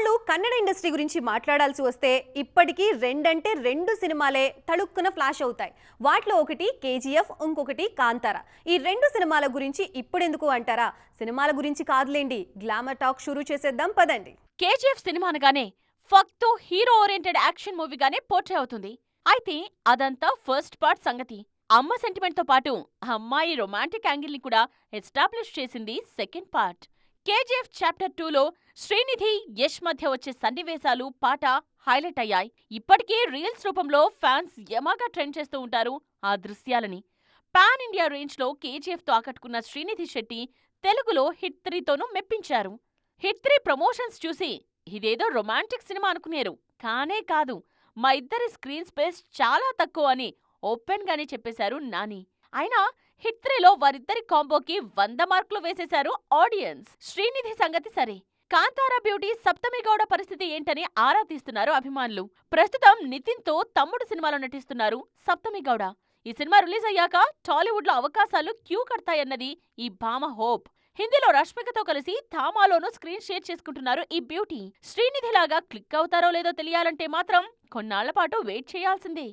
కొన్నాళ్ళు కన్నడ ఇండస్ట్రీ గురించి మాట్లాడాల్సి వస్తే ఇప్పటికీ రెండంటే రెండు సినిమాలే తళుక్కున ఫ్లాష్ అవుతాయి. వాటిలో ఒకటి కేజీఎఫ్ ఇంకొకటి కాంతారా. ఈ రెండు సినిమాల గురించి ఇప్పుడెందుకు అంటారా? సినిమాల గురించి కాదులేండి గ్లామర్ టాక్ షురూ చేసేద్దాం పదండి. కేజీఎఫ్ సినిమా అనగానే ఫక్తో హీరో ఓరియంటెడ్ యాక్షన్ మూవీగానే పోర్ట్రే అవుతుంది. అయితే అదంతా ఫస్ట్ పార్ట్ సంగతి. అమ్మ సెంటిమెంట్తో పాటు అమ్మాయి రొమాంటిక్ యాంగిల్ని కూడా ఎస్టాబ్లిష్ చేసింది సెకండ్ పార్ట్ కేజీఎఫ్ చాప్టర్ టూలో శ్రీనిధి యష్ మధ్య వచ్చే సన్నివేశాలు పాట హైలైట్ అయ్యాయి. ఇప్పటికీ రీల్స్ రూపంలో ఫ్యాన్స్ యమాగా ట్రెండ్ చేస్తూ ఉంటారు ఆ దృశ్యాలని. పాన్ ఇండియా రేంజ్లో కేజీఎఫ్తో ఆకట్టుకున్న శ్రీనిధి శెట్టి తెలుగులో హిట్ త్రీతోనూ మెప్పించారు. హిట్ త్రీ ప్రమోషన్స్ చూసి ఇదేదో రొమాంటిక్ సినిమా అనుకునేరు. కానే కాదు మా ఇద్దరి స్క్రీన్ స్పేస్ చాలా తక్కువ అని ఓపెన్గానే చెప్పేశారు నాని. అయినా హిట్ త్రీలో వారిద్దరి కాంబోకి వంద మార్కులు వేసేశారు ఆడియన్స్. శ్రీనిధి సంగతి సరే. కాంతారా బ్యూటీ సప్తమి గౌడ పరిస్థితి ఏంటని ఆరా తీస్తున్నారు అభిమానులు. ప్రస్తుతం నితిన్తో తమ్ముడు సినిమాలో నటిస్తున్నారు సప్తమి గౌడ. ఈ సినిమా రిలీజ్ అయ్యాక టాలీవుడ్లో అవకాశాలు క్యూ కడతాయన్నది ఈ భామ హోప్. హిందీలో రష్మికతో కలిసి థామాలోనూ స్క్రీన్ షేర్ చేసుకుంటున్నారు ఈ బ్యూటీ. శ్రీనిధిలాగా క్లిక్ అవుతారో లేదో తెలియాలంటే మాత్రం కొన్నాళ్ళ పాటు వెయిట్ చేయాల్సిందే.